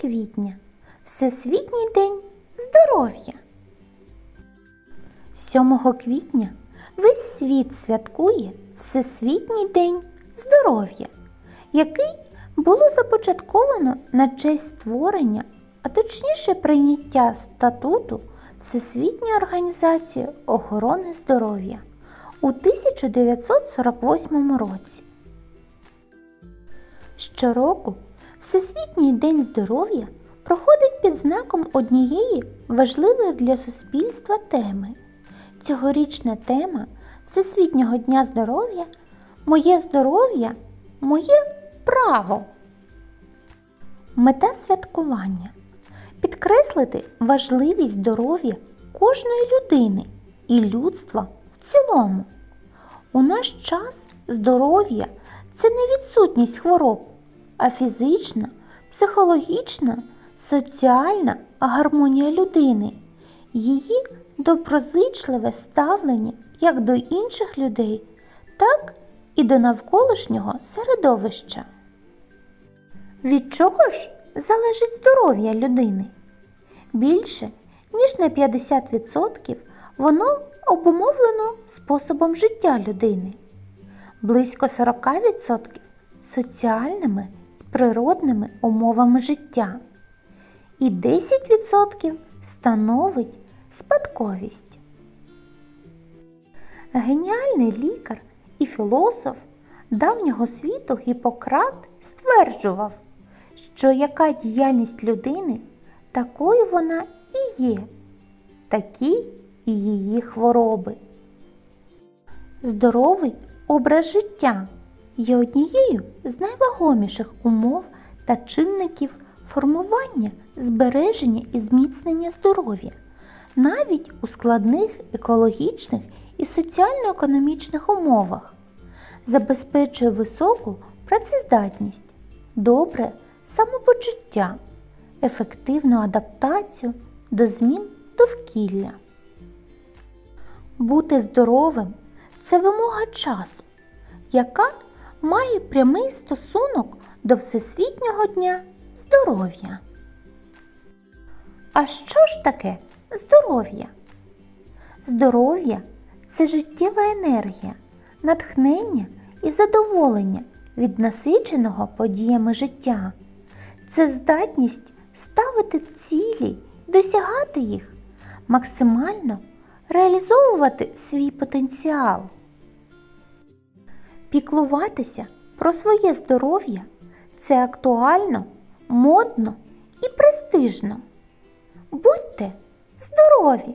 квітня Всесвітній день здоров'я. 7 квітня весь світ святкує Всесвітній день здоров'я, який було започатковано на честь створення, а точніше прийняття статуту Всесвітньої організації охорони здоров'я у 1948 році. Щороку Всесвітній день здоров'я проходить під знаком однієї важливої для суспільства теми. Цьогорічна тема Всесвітнього дня здоров'я Моє здоров'я моє право. Мета святкування підкреслити важливість здоров'я кожної людини і людства в цілому. У наш час здоров'я це не відсутність хвороб, а фізична, психологічна, соціальна гармонія людини, її доброзичливе ставлення як до інших людей, так і до навколишнього середовища. Від чого ж залежить здоров'я людини? Більше, ніж на 50% воно обумовлено способом життя людини, близько 40% соціальними природними умовами життя, і 10% становить спадковість. Геніальний лікар і філософ давнього світу Гіппократ стверджував, що яка діяльність людини, такою вона і є, такі і її хвороби. Здоровий образ життя є однією з найвагоміших умов та чинників формування, збереження і зміцнення здоров'я, навіть у складних екологічних і соціально-економічних умовах, забезпечує високу працездатність, добре самопочуття, ефективну адаптацію до змін довкілля. Бути здоровим це вимога часу, яка має прямий стосунок до Всесвітнього дня здоров'я. А що ж таке здоров'я? Здоров'я це життєва енергія, натхнення і задоволення від насиченого подіями життя. Це здатність ставити цілі, досягати їх, максимально реалізовувати свій потенціал. Піклуватися про своє здоров'я це актуально, модно і престижно. Будьте здорові!